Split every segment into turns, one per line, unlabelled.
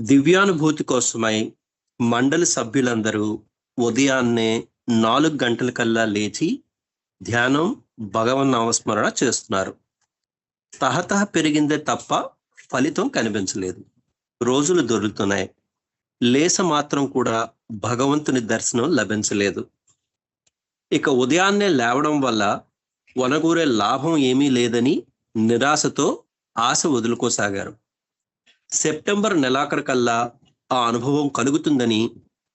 దివ్యానుభూతి కోసమై మండలి సభ్యులందరూ ఉదయాన్నే నాలుగు గంటల కల్లా లేచి ధ్యానం భగవన్ నామస్మరణ చేస్తున్నారు. తహతహ పెరిగిందే తప్ప ఫలితం కనిపించలేదు. రోజులు దొరుకుతున్నాయి. లేస మాత్రం కూడా భగవంతుని దర్శనం లభించలేదు. ఇక ఉదయాన్నే లేవడం వల్ల వనగూరే లాభం ఏమీ లేదని నిరాశతో ఆశ వదులుకోసాగారు. సెప్టెంబర్ నెలాఖరు కల్లా ఆ అనుభవం కలుగుతుందని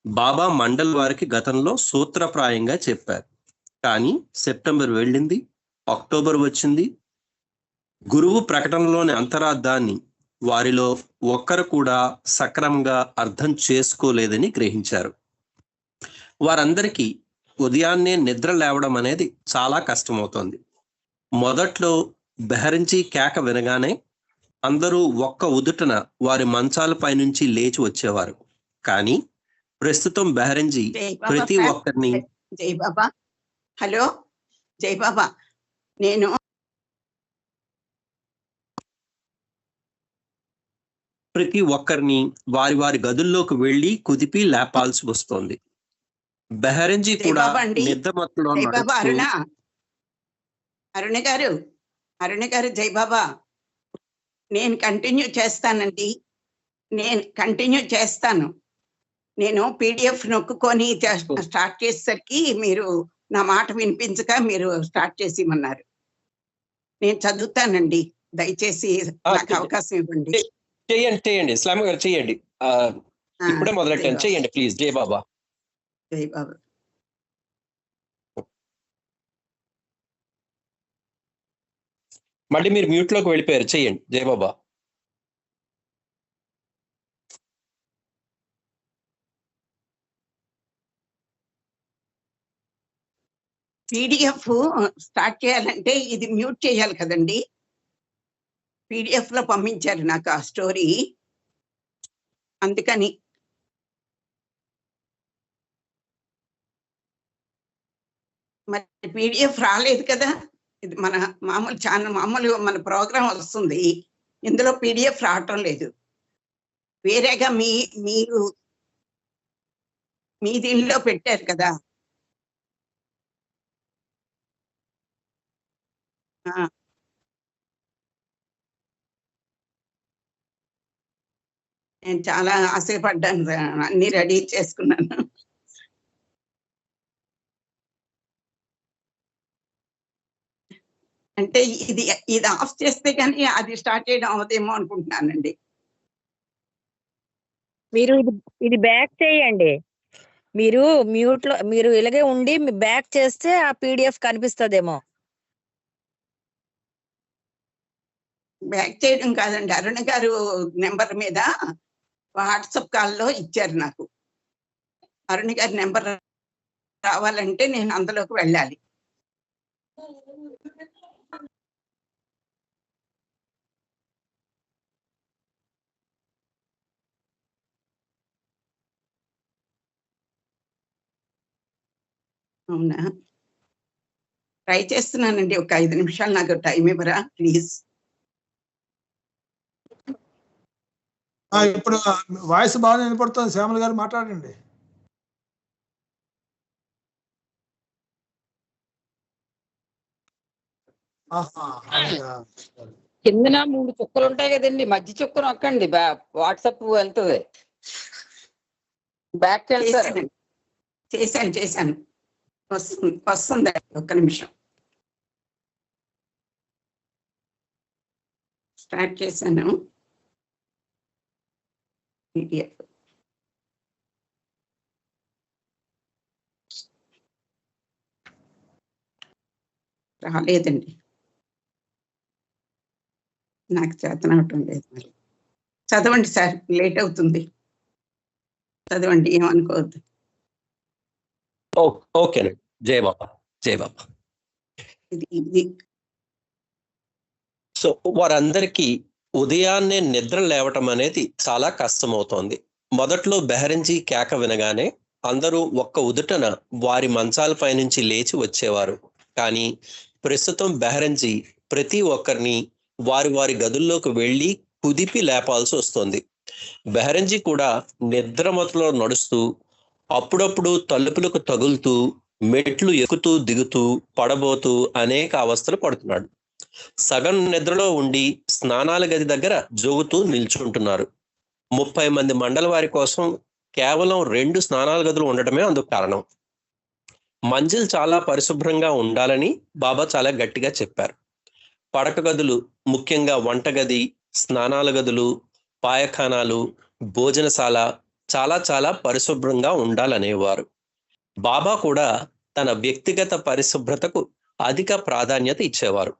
బాబా మండల్ వారికి గతంలో సూత్రప్రాయంగా చెప్పారు. కానీ సెప్టెంబర్ వెళ్ళింది అక్టోబర్ వచ్చింది. గురువు ప్రకటనలోని అంతరార్థాన్ని వారిలో ఒక్కరు కూడా సక్రమంగా అర్థం చేసుకోలేదని గ్రహించారు. వారందరికీ ఉదయాన్నే నిద్ర లేవడం అనేది చాలా కష్టమవుతోంది. మొదట్లో బెహరించి కేక వినగానే అందరూ ఒక్క ఉదుటన వారి మంచాలపై నుంచి లేచి వచ్చేవారు. కానీ ప్రస్తుతం బెహరంజీ ప్రతి. ఒక్కరిని
జై బాబా. హలో జై బాబా. నేను
ప్రతి ఒక్కరిని వారి వారి గదుల్లోకి వెళ్ళి కుదిపి లేపాల్సి వస్తోంది. బెహరంజీ కూడా. నిద్రమత్తులో
అరుణ. అరుణ గారు అరుణ గారు జై బాబా. నేను కంటిన్యూ చేస్తానండి. నేను కంటిన్యూ చేస్తాను. నేను పీడిఎఫ్ నొక్కుకొని చే- స్టార్ట్ చేసేసరికి మీరు నా మాట వినిపించక మీరు స్టార్ట్ చేసిమన్నారు. నేను చదువుతానండి. దయచేసి నాకు అవకాశం ఇవ్వండి.
చేయండి చేయండి. ఇస్లాం గారు చేయండి ఇప్పుడే మొదలెట్టాను చేయండి ప్లీజ్. జై బాబా.
జై బాబా.
మళ్ళీ మీరు మ్యూట్లోకి వెళ్ళిపోయారు. చేయండి. జయబాబా.
పీడిఎఫ్ స్టార్ట్ చేయాలంటే ఇది మ్యూట్ చేయాలి కదండి. పీడిఎఫ్లో పంపించారు నాకు ఆ స్టోరీ అందుకని. మరి పీడిఎఫ్ రాలేదు కదా. ఇది మన మామూలు ఛానల్ మామూలు మన ప్రోగ్రాం వస్తుంది. ఇందులో పీడిఎఫ్ రావటం లేదు. వేరేగా మీ మీరు మీ దీనిలో పెట్టారు కదా. నేను చాలా ఆశపడ్డాను అన్ని రెడీ చేసుకున్నాను. అంటే ఇది ఇది ఆఫ్ చేస్తే కానీ అది స్టార్ట్ చేయడం అవదేమో అనుకుంటున్నానండి.
మీరు ఇది ఇది బ్యాక్ చేయండి. మీరు మ్యూట్లో మీరు ఇలాగే ఉండి బ్యాక్ చేస్తే ఆ పీడిఎఫ్ కనిపిస్తదేమో.
బ్యాక్ చేయడం కాదండి. అరుణ గారు నెంబర్ మీద వాట్సాప్ కాల్లో ఇచ్చారు నాకు. అరుణ గారి నెంబర్ రావాలంటే నేను అందులోకి వెళ్ళాలి. అవునా? ట్రై చేస్తున్నానండి. ఒక ఐదు నిమిషాలు నాకు టైం ఇవ్వరా? ప్లీజ్
ఆ, ఇప్పుడు వాయిస్ బాగా వినపడుతుంది. శ్యామల గారు మాట్లాడండి.
కిందన మూడు చుక్కలు ఉంటాయి కదండి. మధ్య చుక్క నొక్కండి. బా- వాట్సాప్ వెళ్తుంది. బ్యాక్ వెళ్తారు.
చేశాను చేశాను. వస్తుంది వస్తుంది ఒక్క నిమిషం. స్టార్ట్ చేశాను. పీడిఎఫ్. రాలేదండి. నాకు చేతనవటం లేదు మరి. చదవండి సార్ లేట్ అవుతుంది. చదవండి ఏమనుకోవద్దు.
ఓకేనండి జై బాబా జై బాబా. సో వారందరికీ ఉదయాన్నే నిద్ర లేవటం అనేది చాలా కష్టమవుతోంది. మొదట్లో బెహరంజీ కేక వినగానే అందరూ ఒక్క ఉదుటన వారి మంచాలపై నుంచి లేచి వచ్చేవారు. కానీ ప్రస్తుతం బెహరంజీ ప్రతి ఒక్కరిని వారి వారి గదుల్లోకి వెళ్ళి కుదిపి లేపాల్సి వస్తుంది. బెహరంజీ కూడా నిద్రమతులో నడుస్తూ అప్పుడప్పుడు తలుపులకు తగులుతూ మెట్లు ఎక్కుతూ దిగుతూ పడబోతూ అనేక అవస్థలు పడుతున్నాడు. సగం నిద్రలో ఉండి స్నానాల గది దగ్గర జోగుతూ నిల్చుంటున్నారు. ముప్పై మంది మండల వారి కోసం కేవలం రెండు స్నానాల గదులు ఉండటమే అందుకు కారణం. మంజిల్ చాలా పరిశుభ్రంగా ఉండాలని బాబా చాలా గట్టిగా చెప్పారు. పడక గదులు ముఖ్యంగా వంటగది స్నానాల గదులు పాయఖానాలు భోజనశాల చాలా చాలా పరిశుభ్రంగా ఉండాలనేవారు. బాబా కూడా తన వ్యక్తిగత పరిశుభ్రతకు అధిక ప్రాధాన్యత ఇచ్చేవారు.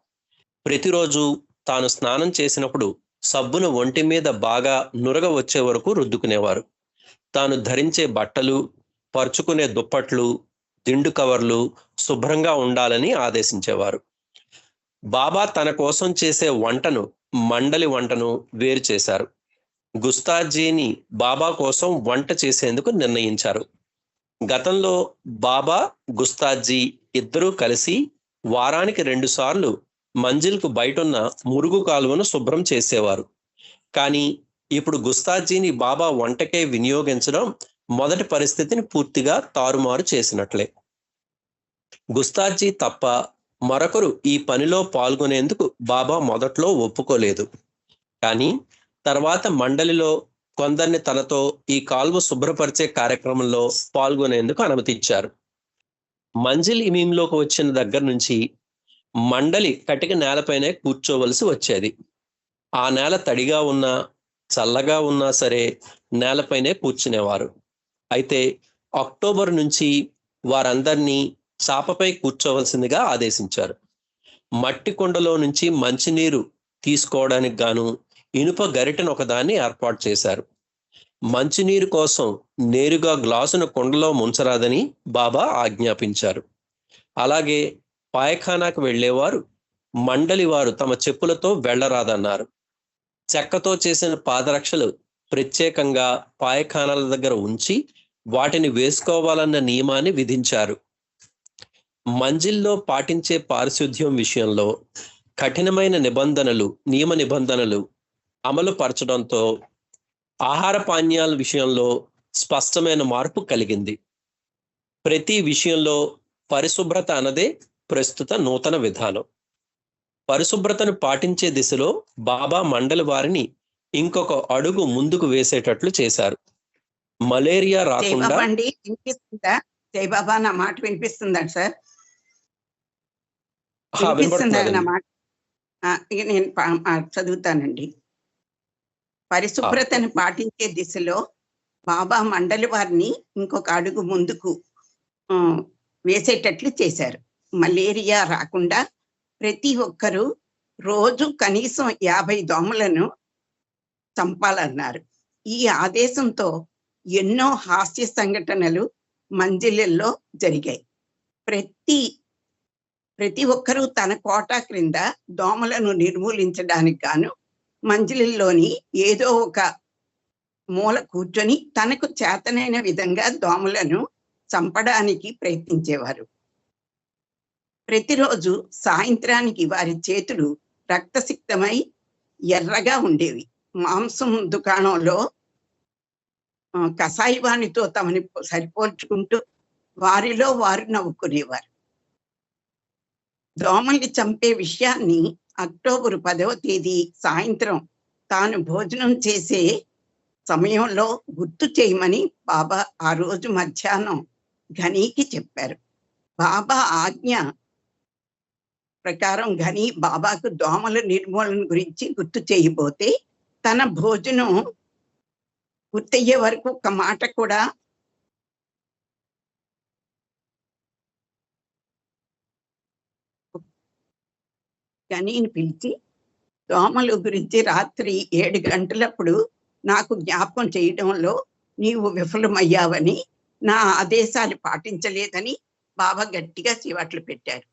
ప్రతిరోజు తాను స్నానం చేసినప్పుడు సబ్బును ఒంటి మీద బాగా నురగ వచ్చే వరకు రుద్దుకునేవారు. తాను ధరించే బట్టలు పరుచుకునే దుప్పట్లు దిండు కవర్లు శుభ్రంగా ఉండాలని ఆదేశించేవారు. బాబా తన కోసం చేసే వంటను మండలి వంటను వేరు చేశారు. గుస్తాజీని బాబా కోసం వంట చేసేందుకు నిర్ణయించారు. గతంలో బాబా గుస్తాజీ ఇద్దరూ కలిసి వారానికి రెండుసార్లు మంజిల్కు బయటున్న మురుగు కాలువను శుభ్రం చేసేవారు. కానీ ఇప్పుడు గుస్తాజీని బాబా వంటకే వినియోగించడం మొదటి పరిస్థితిని పూర్తిగా తారుమారు చేసినట్లే. గుస్తాజీ తప్ప మరొకరు ఈ పనిలో పాల్గొనేందుకు బాబా మొదట్లో ఒప్పుకోలేదు. కానీ తర్వాత మండలిలో కొందరిని తనతో ఈ కాల్వ శుభ్రపరిచే కార్యక్రమంలో పాల్గొనేందుకు అనుమతించారు. మంజిల్ ఇమీంలోకి వచ్చిన దగ్గర నుంచి మండలి కటిక నేలపైనే కూర్చోవలసి వచ్చేది. ఆ నేల తడిగా ఉన్నా చల్లగా ఉన్నా సరే నేలపైనే కూర్చునేవారు. అయితే అక్టోబర్ నుంచి వారందరినీ చాపపై కూర్చోవలసిందిగా ఆదేశించారు. మట్టి కొండలో నుంచి మంచినీరు తీసుకోవడానికి గాను ఇనుప గరిటెను ఒకదాన్ని ఏర్పాటు చేశారు. మంచినీరు కోసం నేరుగా గ్లాసును కుండలో ముంచరాదని బాబా ఆజ్ఞాపించారు. అలాగే పాయఖానాకు వెళ్ళేవారు మండలి వారు తమ చెప్పులతో వెళ్ళరాదన్నారు. చెక్కతో చేసిన పాదరక్షలు ప్రత్యేకంగా పాయఖానాల దగ్గర ఉంచి వాటిని వేసుకోవాలన్న నియమాన్ని విధించారు. మంజిల్లో పాటించే పారిశుద్ధ్యం విషయంలో కఠినమైన నిబంధనలు నియమ నిబంధనలు అమలు పరచడంతో ఆహార పానీయాల విషయంలో స్పష్టమైన మార్పు కలిగింది. ప్రతి విషయంలో పరిశుభ్రత అన్నదే ప్రస్తుత నూతన విధానం. పరిశుభ్రతను పాటించే దిశలో బాబా మండలి వారిని ఇంకొక అడుగు ముందుకు వేసేటట్లు చేశారు. మలేరియా రాకుండా
వినిపిస్తుందా? జయబాబా నా మాట సార్? వినిపిస్తుందా నా. మాట? నేను చదువుతానండి. పరిశుభ్రతను పాటించే దిశలో బాబా మండలి వారిని ఇంకొక అడుగు ముందుకు వేసేటట్లు చేశారు. మలేరియా రాకుండా ప్రతి ఒక్కరూ రోజు కనీసం యాభై దోమలను చంపాలన్నారు. ఈ ఆదేశంతో ఎన్నో హాస్య సంఘటనలు మంజిళ్ళల్లో జరిగాయి. ప్రతి ప్రతి ఒక్కరూ తన కోట క్రింద దోమలను నిర్మూలించడానికి గాను మంజిలిలోని ఏదో ఒక మూల కూర్చొని తనకు చేతనైన విధంగా దోమలను చంపడానికి ప్రయత్నించేవారు. ప్రతిరోజు సాయంత్రానికి వారి చేతులు రక్తసిక్తమై ఎర్రగా ఉండేవి. మాంసం దుకాణంలో ఆ, కషాయవాణితో తమని సరిపోల్చుకుంటూ వారిలో వారు నవ్వుకునేవారు. దోమల్ని చంపే విషయాన్ని అక్టోబర్ పదవ తేదీ సాయంత్రం తాను భోజనం చేసే సమయంలో గుర్తు చేయమని బాబా ఆ రోజు మధ్యాహ్నం ఘనీకి చెప్పారు. బాబా ఆజ్ఞ ప్రకారం ఘనీ బాబాకు దోమల నిర్మూలన గురించి గుర్తు చేయబోతే తన భోజనం పూర్తయ్యే వరకు ఒక మాట కూడా గనీని పిలిచి దోమల గురించి రాత్రి ఏడు గంటలప్పుడు నాకు జ్ఞాపకం చేయడంలో నీవు విఫలమయ్యావని నా ఆదేశాలు పాటించలేదని బాబా గట్టిగా చీవాట్లు పెట్టారు.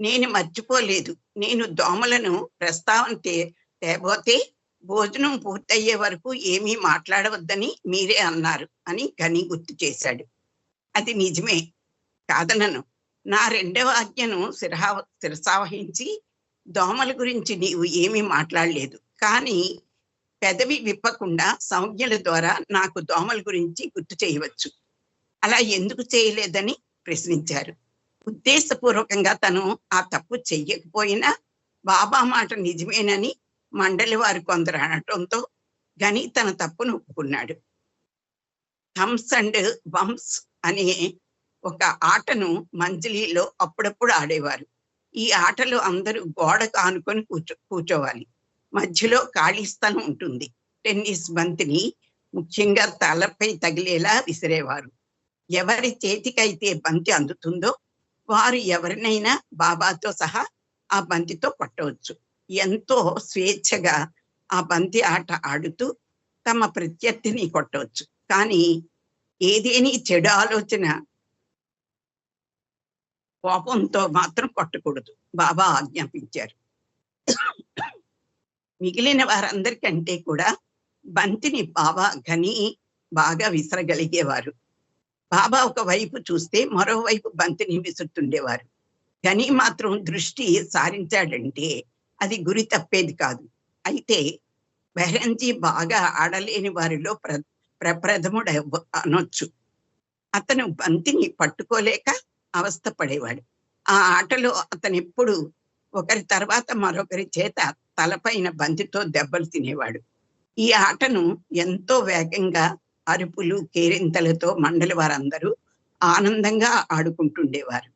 నేను మర్చిపోలేదు. నేను దోమలను ప్రస్తావన తే తేబోతే భోజనం పూర్తయ్యే వరకు ఏమీ మాట్లాడవద్దని మీరే అన్నారు అని గని గుర్తు చేశాడు. అది నిజమే. కాదనను. నా రెండవ ఆజ్ఞను శిరహా శిరసావహించి దోమల గురించి నీవు ఏమీ మాట్లాడలేదు. కానీ పెదవి విప్పకుండా సంజ్ఞల ద్వారా నాకు దోమల గురించి గుర్తు చేయవచ్చు. అలా ఎందుకు చేయలేదని ప్రశ్నించారు. ఉద్దేశపూర్వకంగా తను ఆ తప్పు చెయ్యకపోయినా బాబా మాట నిజమేనని మండలి వారు కొందరు అనటంతో గని తన తప్పును ఒప్పుకున్నాడు. థమ్స్ అండ్ బంప్స్ అనే ఒక ఆటను మంజలిలో అప్పుడప్పుడు ఆడేవారు. ఈ ఆటలో అందరూ గోడకు ఆనుకొని కూర్చో కూర్చోవాలి. మధ్యలో ఖాళీ స్థలం ఉంటుంది. టెన్నిస్ బంతిని ముఖ్యంగా తలపై తగిలేలా విసిరేవారు. ఎవరి చేతికైతే బంతి అందుతుందో వారు ఎవరినైనా బాబాతో సహా ఆ బంతితో కొట్టవచ్చు. ఎంతో స్వేచ్ఛగా ఆ బంతి ఆట ఆడుతూ తమ ప్రత్యర్థిని కొట్టవచ్చు. కానీ ఏదేని చెడు ఆలోచన కోపంతో మాత్రం కొట్టకూడదు. బాబా ఆజ్ఞాపించారు. మిగిలిన వారందరికంటే కూడా బంతిని బాబా ఘని బాగా విసరగలిగేవారు. బాబా ఒక వైపు చూస్తే మరోవైపు బంతిని విసురుతుండేవారు. గని మాత్రం దృష్టి సారించాడంటే అది గురి తప్పేది కాదు. అయితే బెహరంజీ బాగా ఆడలేని వారిలో ప్ర ప్రప్రథముడు అవ్వ- అనొచ్చు. అతను బంతిని పట్టుకోలేక అవస్థ పడేవాడు. ఆ ఆటలో అతను ఎప్పుడు ఒకరి తర్వాత మరొకరి చేత తలపైన బంతితో దెబ్బలు తినేవాడు. ఈ ఆటను ఎంతో వేగంగా అరుపులు కేరింతలతో మండలి వారందరూ ఆనందంగా ఆడుకుంటుండేవారు.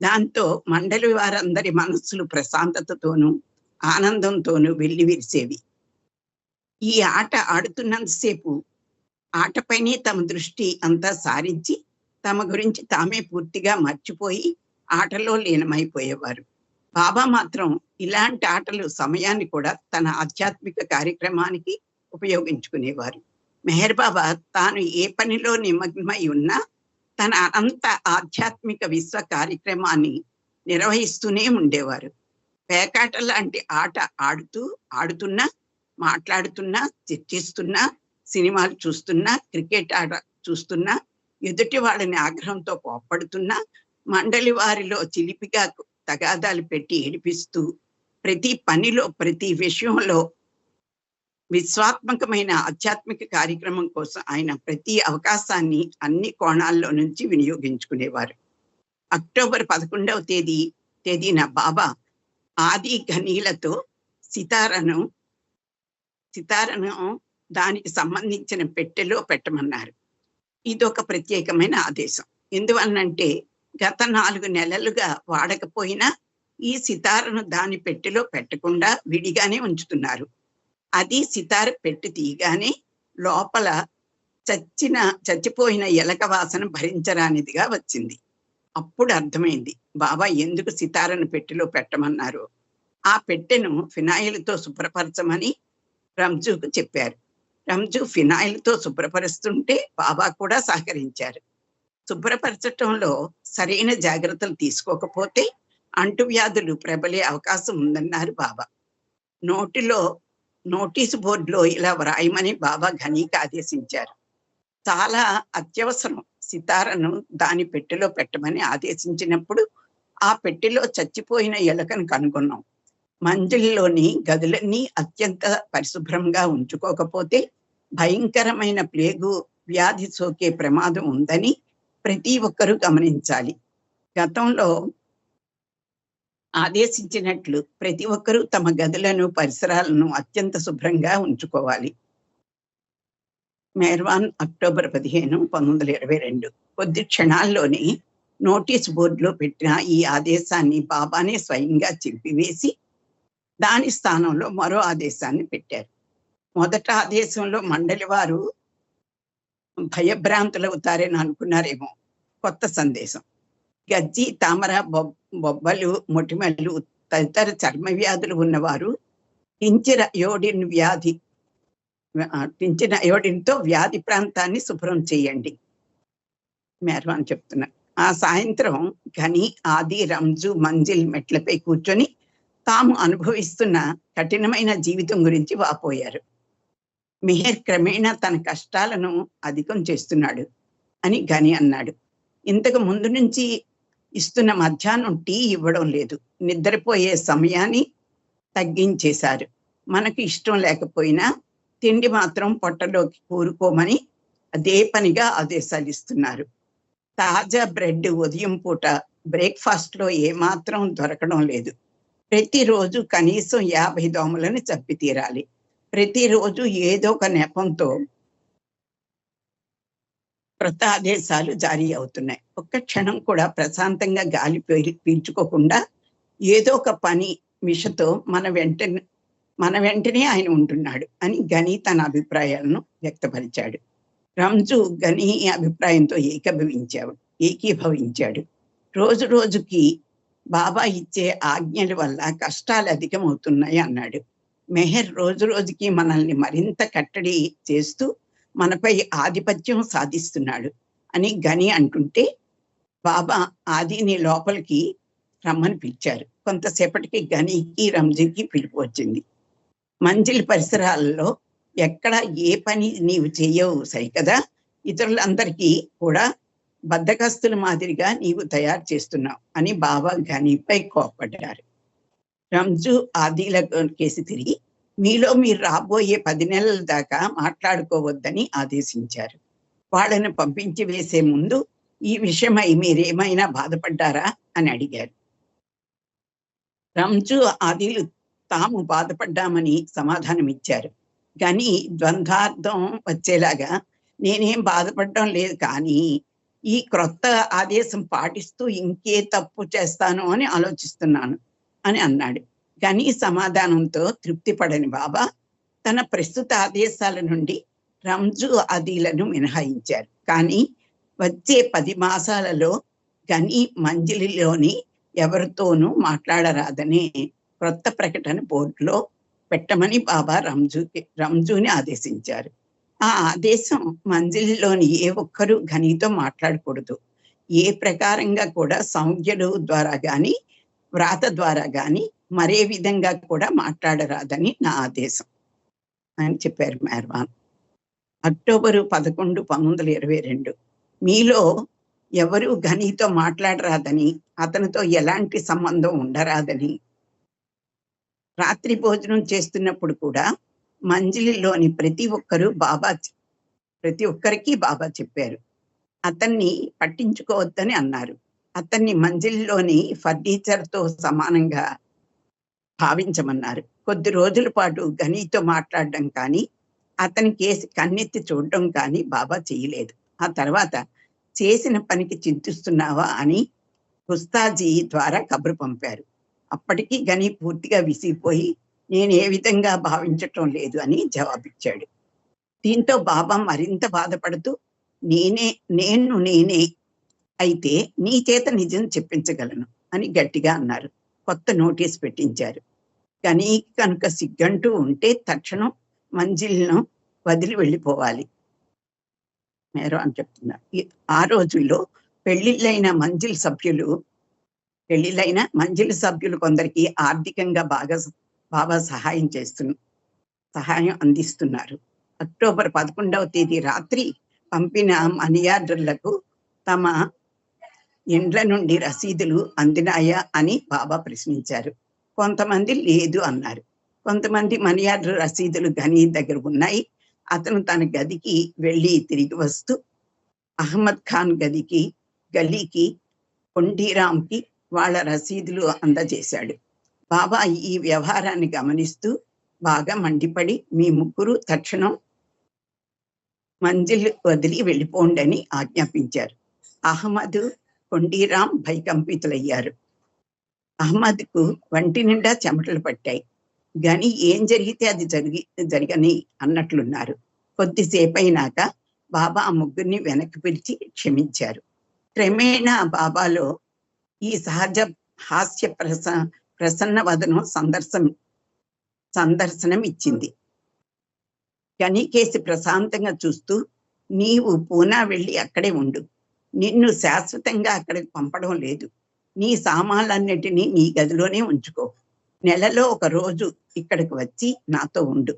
దాంతో మండలి వారందరి మనస్సులు ప్రశాంతతతోనూ ఆనందంతోనూ వెళ్ళి విరిసేవి ఈ ఆట ఆడుతున్నంతసేపు ఆటపైనే తమ దృష్టి అంతా సారించి తమ గురించి తామే పూర్తిగా మర్చిపోయి ఆటలో లీనమైపోయేవారు. బాబా మాత్రం ఇలాంటి ఆటలు సమయాన్ని కూడా తన ఆధ్యాత్మిక కార్యక్రమానికి ఉపయోగించుకునేవారు. మెహర్ బాబా తాను ఏ పనిలో నిమగ్నమై ఉన్నా తన అనంత ఆధ్యాత్మిక విశ్వ కార్యక్రమాన్ని నిర్వహిస్తూనే ఉండేవారు. పేకాట లాంటి ఆట ఆడుతూ ఆడుతున్నా మాట్లాడుతున్నా చర్చిస్తున్నా సినిమాలు చూస్తున్నా క్రికెట్ ఆట చూస్తున్నా ఎదుటి వాళ్ళని ఆగ్రహంతో కోప్పడుతున్నా మండలి వారిలో చిలిపిగా తగాదాలు పెట్టి ఏడిపిస్తూ ప్రతి పనిలో ప్రతి విషయంలో విశ్వాత్మకమైన ఆధ్యాత్మిక కార్యక్రమం కోసం ఆయన ప్రతి అవకాశాన్ని అన్ని కోణాల్లో నుంచి వినియోగించుకునేవారు. అక్టోబర్ పదకొండవ తేదీ తేదీన బాబా ఆది ఘనీలతో సితారను సితారను దానికి సంబంధించిన పెట్టెలో పెట్టమన్నారు. ఇది ఒక ప్రత్యేకమైన ఆదేశం. ఎందువల్లంటే గత నాలుగు నెలలుగా వాడకపోయినా ఈ సితారను దాని పెట్టెలో పెట్టకుండా విడిగానే ఉంచుతున్నారు. అది సితార పెట్టి తీయగానే లోపల చచ్చిన చచ్చిపోయిన ఎలక వాసన భరించరానిదిగా వచ్చింది. అప్పుడు అర్థమైంది బాబా ఎందుకు సితారను పెట్టెలో పెట్టమన్నారు? ఆ పెట్టెను ఫినాయిల్తో శుభ్రపరచమని రంజుకు చెప్పారు. రంజు ఫినాయిల్తో శుభ్రపరుస్తుంటే బాబా కూడా సహకరించారు. శుభ్రపరచటంలో సరైన జాగ్రత్తలు తీసుకోకపోతే అంటువ్యాధులు ప్రబలే అవకాశం ఉందన్నారు బాబా. నోటిలో నోటీసు బోర్డులో ఇలా వ్రాయమని బాబా ఘనీకి ఆదేశించారు. చాలా అత్యవసరం సితారను దాని పెట్టెలో పెట్టమని ఆదేశించినప్పుడు ఆ పెట్టెలో చచ్చిపోయిన ఎలకను కనుగొన్నాం. మంజిల్లోని గదులన్నీ అత్యంత పరిశుభ్రంగా ఉంచుకోకపోతే భయంకరమైన ప్లేగు వ్యాధి సోకే ప్రమాదం ఉందని ప్రతి ఒక్కరూ గమనించాలి. గతంలో ఆదేశించినట్లు ప్రతి ఒక్కరూ తమ గదులను పరిసరాలను అత్యంత శుభ్రంగా ఉంచుకోవాలి. మెహర్వాన్ అక్టోబర్ పదిహేను పంతొమ్మిది వందల ఇరవై రెండు. కొద్ది క్షణాల్లోనే నోటీస్ బోర్డులో పెట్టిన ఈ ఆదేశాన్ని బాబానే స్వయంగా చింపివేసి దాని స్థానంలో మరో ఆదేశాన్ని పెట్టారు. మొదట ఆదేశంలో మండలి వారు భయభ్రాంతులవుతారని అనుకున్నారేమో. కొత్త సందేశం. గజ్జి తామర బొబ్బలు మొటిమలు తదితర చర్మ వ్యాధులు ఉన్నవారు టించిన యోడిన్ వ్యాధి టించిన యోడిన్తో వ్యాధి ప్రాంతాన్ని శుభ్రం చేయండి. మేర్వాన్ చెప్తున్నారు. ఆ సాయంత్రం ఘని ఆది రంజు మంజిల్ మెట్లపై కూర్చొని తాము అనుభవిస్తున్న కఠినమైన జీవితం గురించి వాపోయారు. మిహర్ క్రమేణా తన కష్టాలను అధికం చేస్తున్నాడు అని గని అన్నాడు. ఇంతకు ముందు నుంచి ఇస్తున్న మధ్యాహ్నం టీ ఇవ్వడం లేదు. నిద్రపోయే సమయాన్ని తగ్గించేశారు. మనకు ఇష్టం లేకపోయినా తిండి మాత్రం పొట్టలోకి కూరుకోమని అదే పనిగా ఆదేశాలు ఇస్తున్నారు తాజా బ్రెడ్ ఉదయం పూట బ్రేక్ఫాస్ట్లో ఏమాత్రం దొరకడం లేదు. ప్రతిరోజు కనీసం యాభై దోమలను చంపి తీరాలి. ప్రతిరోజు ఏదో ఒక నెపంతో కొత్త ఆదేశాలు జారీ అవుతున్నాయి. ఒక్క క్షణం కూడా ప్రశాంతంగా గాలి పీల్చుకోకుండా ఏదో ఒక పని మిషతో మన వెంటనే మన వెంటనే ఆయన ఉంటున్నాడు అని గని తన అభిప్రాయాలను వ్యక్తపరిచాడు. రంజు గని అభిప్రాయంతో ఏకీభవించాడు. ఏకీభవించాడు. రోజు రోజుకి బాబా ఇచ్చే ఆజ్ఞల వల్ల కష్టాలు అధికమవుతున్నాయి అన్నాడు. మెహర్ రోజు రోజుకి మనల్ని మరింత కట్టడి చేస్తూ మనపై ఆధిపత్యం సాధిస్తున్నాడు అని గని అంటుంటే బాబా ఆదిని లోపలికి రమ్మని పిలిచారు. కొంతసేపటికి గనికి రంజుకి పిలుపు వచ్చింది. మంజిల్ పరిసరాలలో ఎక్కడ ఏ పని నీవు చెయ్యవు సరికదా? ఇతరులందరికీ కూడా బద్దకస్తుల మాదిరిగా నీవు తయారు చేస్తున్నావు అని బాబా ఘనీపై కోపడ్డారు రంజు ఆదిల కేసి తిరిగి మీలో మీరు రాబోయే పది నెలల దాకా మాట్లాడుకోవద్దని ఆదేశించారు. వాళ్ళని పంపించి వేసే ముందు ఈ విషయమై మీరేమైనా బాధపడ్డారా? అని అడిగారు రంజు ఆదిలు తాము బాధపడ్డామని సమాధానం ఇచ్చారు కానీ ద్వంద్వార్థం వచ్చేలాగా నేనేం బాధపడడం లేదు కానీ ఈ క్రొత్త ఆదేశం పాటిస్తూ ఇంకే తప్పు చేస్తాను అని ఆలోచిస్తున్నాను అని అన్నాడు. కానీ సమాధానంతో తృప్తి పడని బాబా తన ప్రస్తుత ఆదేశాల నుండి రంజు అదీలను మినహాయించారు. కానీ వచ్చే పది మాసాలలో గని మంజిలిలోని ఎవరితోనూ మాట్లాడరాదనే క్రొత్త ప్రకటన బోర్డులో పెట్టమని బాబా రంజుకి రంజుని ఆదేశించారు. ఆ ఆదేశం మంజిలిలోని ఏ ఒక్కరూ ఘనీతో మాట్లాడకూడదు. ఏ ప్రకారంగా కూడా సంజ్ఞలు ద్వారా గాని వ్రాత ద్వారా గాని మరే విధంగా కూడా మాట్లాడరాదని నా ఆదేశం అని చెప్పారు మెహర్వాన్ అక్టోబరు పదకొండు పంతొమ్మిది వందల ఇరవై రెండు. మీలో ఎవరు ఘనీతో మాట్లాడరాదని అతనితో ఎలాంటి సంబంధం ఉండరాదని రాత్రి భోజనం చేస్తున్నప్పుడు కూడా మంజిలిలోని ప్రతి ఒక్కరూ బాబా ప్రతి ఒక్కరికి బాబా చెప్పారు. అతన్ని పట్టించుకోవద్దని అన్నారు. అతన్ని మంజిలిలోని ఫర్నిచర్తో సమానంగా భావించమన్నారు. కొద్ది రోజుల పాటు గనీతో మాట్లాడడం కానీ అతని కేసు కన్నెత్తి చూడడం కానీ బాబా చేయలేదు. ఆ తర్వాత చేసిన పనికి చింతిస్తున్నావా? అని గుస్తాజీ ద్వారా కబురు పంపారు. అప్పటికి గని పూర్తిగా విసిగిపోయి నేను ఏ విధంగా భావించటం లేదు అని జవాబిచ్చాడు. దీంతో బాబా మరింత బాధపడుతూ నేనే నేను నేనే అయితే నీ చేత నిజం చెప్పించగలను అని గట్టిగా అన్నారు. కొత్త నోటీస్ పెట్టించారు. కానీ కనుక సిగ్గంటూ ఉంటే తక్షణం మంజిల్ను వదిలి వెళ్ళిపోవాలి. మేరు అని చెప్తున్నారు ఆ రోజుల్లో పెళ్ళిళ్ళైన మంజిల్ సభ్యులు పెళ్ళిళ్ళైన మంజిల్ సభ్యులు కొందరికి ఆర్థికంగా బాగా బాబా సహాయం చేస్తున్న సహాయం అందిస్తున్నారు. అక్టోబర్ పదకొండవ తేదీ రాత్రి పంపిన మనీ ఆర్డర్లకు తమ ఇండ్ల నుండి రసీదులు అందినాయా అని బాబా ప్రశ్నించారు. కొంతమంది లేదు అన్నారు. కొంతమంది మనీ ఆర్డర్ రసీదులు గని దగ్గర ఉన్నాయి. అతను తన గదికి వెళ్ళి తిరిగి వస్తూ అహ్మద్ ఖాన్ గదికి గలీకి కొండీరామ్కి వాళ్ళ రసీదులు అందజేశాడు. బాబా ఈ వ్యవహారాన్ని గమనిస్తూ బాగా మండిపడి మీ ముగ్గురు తక్షణం మంజిల్ వదిలి వెళ్ళిపోండని ఆజ్ఞాపించారు. అహ్మద్ కొండీరాం భయకంపితులయ్యారు. అహ్మద్కు వంటి నిండా చెమటలు పట్టాయి. గని ఏం జరిగితే అది జరిగి జరగని అన్నట్లున్నారు. కొద్దిసేపు అయినాక బాబా ఆ ముగ్గురిని వెనక్కి పిలిచి క్షమించారు. క్రమేణా బాబాలో ఈ సహజ హాస్య ప్రస ప్రసన్న వదనం సందర్శనం సందర్శనం ఇచ్చింది గనికేసి ప్రశాంతంగా చూస్తూ నీవు పూనా వెళ్ళి అక్కడే ఉండు. నిన్ను శాశ్వతంగా అక్కడికి పంపడం లేదు. నీ సామాన్లన్నిటినీ నీ గదిలోనే ఉంచుకో. నెలలో ఒక రోజు ఇక్కడికి వచ్చి నాతో ఉండు.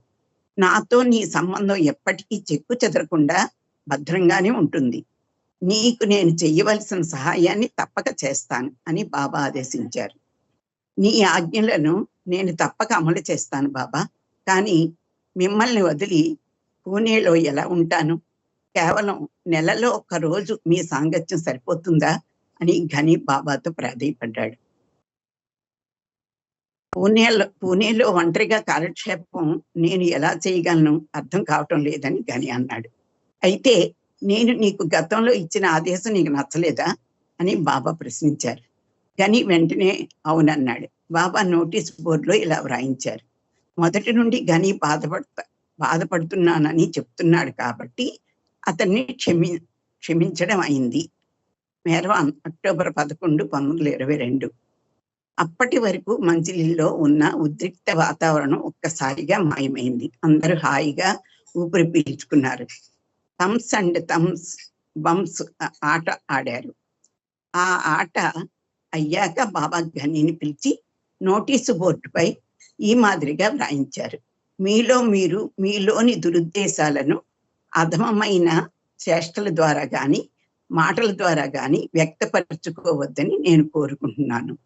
నాతో నీ సంబంధం ఎప్పటికీ చెక్కు చెదరకుండా భద్రంగానే ఉంటుంది. నీకు నేను చెయ్యవలసిన సహాయాన్ని తప్పక చేస్తాను అని బాబా ఆదేశించారు. నీ ఆజ్ఞలను నేను తప్పక అమలు చేస్తాను బాబా. కానీ మిమ్మల్ని వదిలి పూణేలో ఎలా ఉంటాను? కేవలం నెలలో ఒక రోజు మీ సాంగత్యం సరిపోతుందా? అని ఘని బాబాతో ప్రాధేయపడ్డాడు. పూణేలో పూణేలో ఒంటరిగా కాలక్షేపం నేను ఎలా చేయగలను అర్థం కావటం లేదని ఘని అన్నాడు. అయితే నేను నీకు గతంలో ఇచ్చిన ఆదేశం నీకు నచ్చలేదా? అని బాబా ప్రశ్నించారు. గని వెంటనే అవునన్నాడు. బాబా నోటీస్ బోర్డులో ఇలా వ్రాయించారు. మొదటి నుండి గని బాధపడతా బాధపడుతున్నానని చెప్తున్నాడు కాబట్టి అతన్ని క్షమి క్షమించడం అయింది. మేరవాన్ అక్టోబర్ పదకొండు పంతొమ్మిది వందల ఇరవై రెండు. అప్పటి వరకు మంచిలిలో ఉన్న ఉద్రిక్త వాతావరణం ఒక్కసారిగా మాయమైంది. అందరూ హాయిగా ఊపిరి పీల్చుకున్నారు. థమ్స్ అండ్ థమ్స్ బంప్స్ ఆట ఆడారు. ఆ ఆట అయ్యాక బాబా గనిని పిలిచి నోటీసు బోర్డుపై ఈ మాదిరిగా వ్రాయించారు. మీలో మీరు మీలోని దురుద్దేశాలను అధమమైన చేష్టల ద్వారా గాని మాటల ద్వారా గాని వ్యక్తపరచుకోవద్దని నేను కోరుకుంటున్నాను.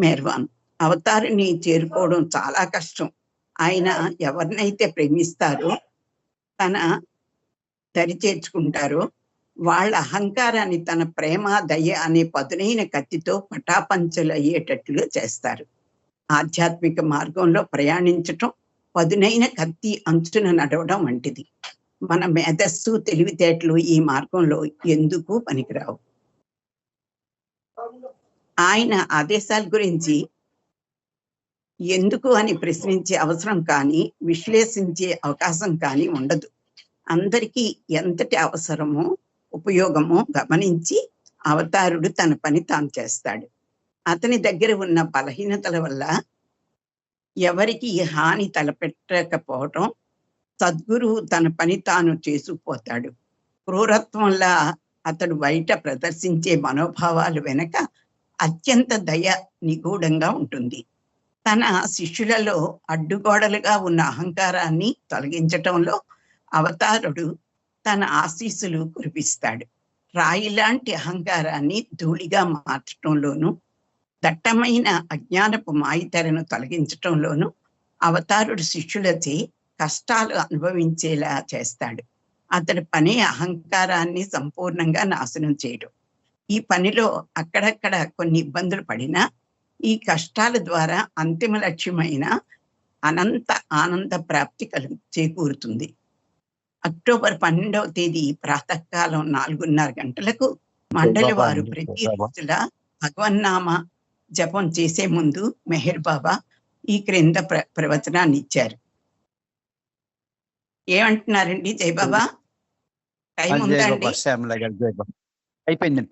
మెర్వాన్ అవతారిని చేరుకోవడం చాలా కష్టం. ఆయన ఎవరినైతే ప్రేమిస్తారో తన దరి చేర్చుకుంటారో వాళ్ళ అహంకారాన్ని తన ప్రేమ దయ అనే పదునైన కత్తితో పటాపంచలు అయ్యేటట్లుగా చేస్తారు. ఆధ్యాత్మిక మార్గంలో ప్రయాణించటం పదునైన కత్తి అంచున నడవడం వంటిది. మన మేధస్సు తెలివితేటలు ఈ మార్గంలో ఎందుకు పనికిరావు? ఆయన ఆదేశాల గురించి ఎందుకు అని ప్రశ్నించే అవసరం కానీ విశ్లేషించే అవకాశం కానీ ఉండదు. అందరికీ ఎంతటి అవసరమో ఉపయోగము గమనించి అవతారుడు తన పని తాను చేస్తాడు. అతని దగ్గర ఉన్న బలహీనతల వల్ల ఎవరికి హాని తలపెట్టకపోవటం సద్గురువు తన పని తాను చేసుకుపోతాడు. క్రూరత్వంలా అతడు బయట ప్రదర్శించే మనోభావాలు వెనక అత్యంత దయ నిగూఢంగా ఉంటుంది. తన శిష్యులలో అడ్డుగోడలుగా ఉన్న అహంకారాన్ని తొలగించటంలో అవతారుడు తన ఆశీస్సులు కురిపిస్తాడు. రాయిలాంటి అహంకారాన్ని ధూళిగా మార్చటంలోనూ దట్టమైన అజ్ఞానపు మాయితెరను తొలగించటంలోనూ అవతారుడు శిష్యులచే కష్టాలు అనుభవించేలా చేస్తాడు. అతడి పని అహంకారాన్ని సంపూర్ణంగా నాశనం చేయడం ఈ పనిలో అక్కడక్కడ కొన్ని ఇబ్బందులు పడినా ఈ కష్టాల ద్వారా అంతిమ లక్ష్యమైన అనంత ఆనంద ప్రాప్తి కలు చేకూరుతుంది. అక్టోబర్ పన్నెండవ తేదీ ప్రాతకాలం నాలుగున్నర గంటలకు మండలి వారు ప్రతి రోజుల భగవన్నామ జపం చేసే ముందు మెహర్ బాబా ఈ క్రింద ప్ర ప్రవచనాన్ని ఇచ్చారు. ఏమంటున్నారండి జయబాబా టైం
ఉందండి అయిపోయింది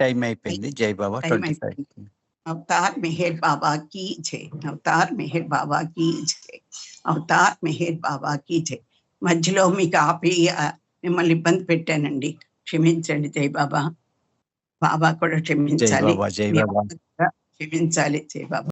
టైం అయిపోయింది. జై బాబా
అవతార్ మెహర్ బాబా కీ జై అవతార్ మెహర్ బాబా కీ జై అవతార్ మెహర్ బాబా కీ జై మధ్యలో మీకు ఆపి మిమ్మల్ని ఇబ్బంది పెట్టానండి. క్షమించండి జై బాబా. బాబా కూడా క్షమించాలి. క్షమించాలి. జై బాబా.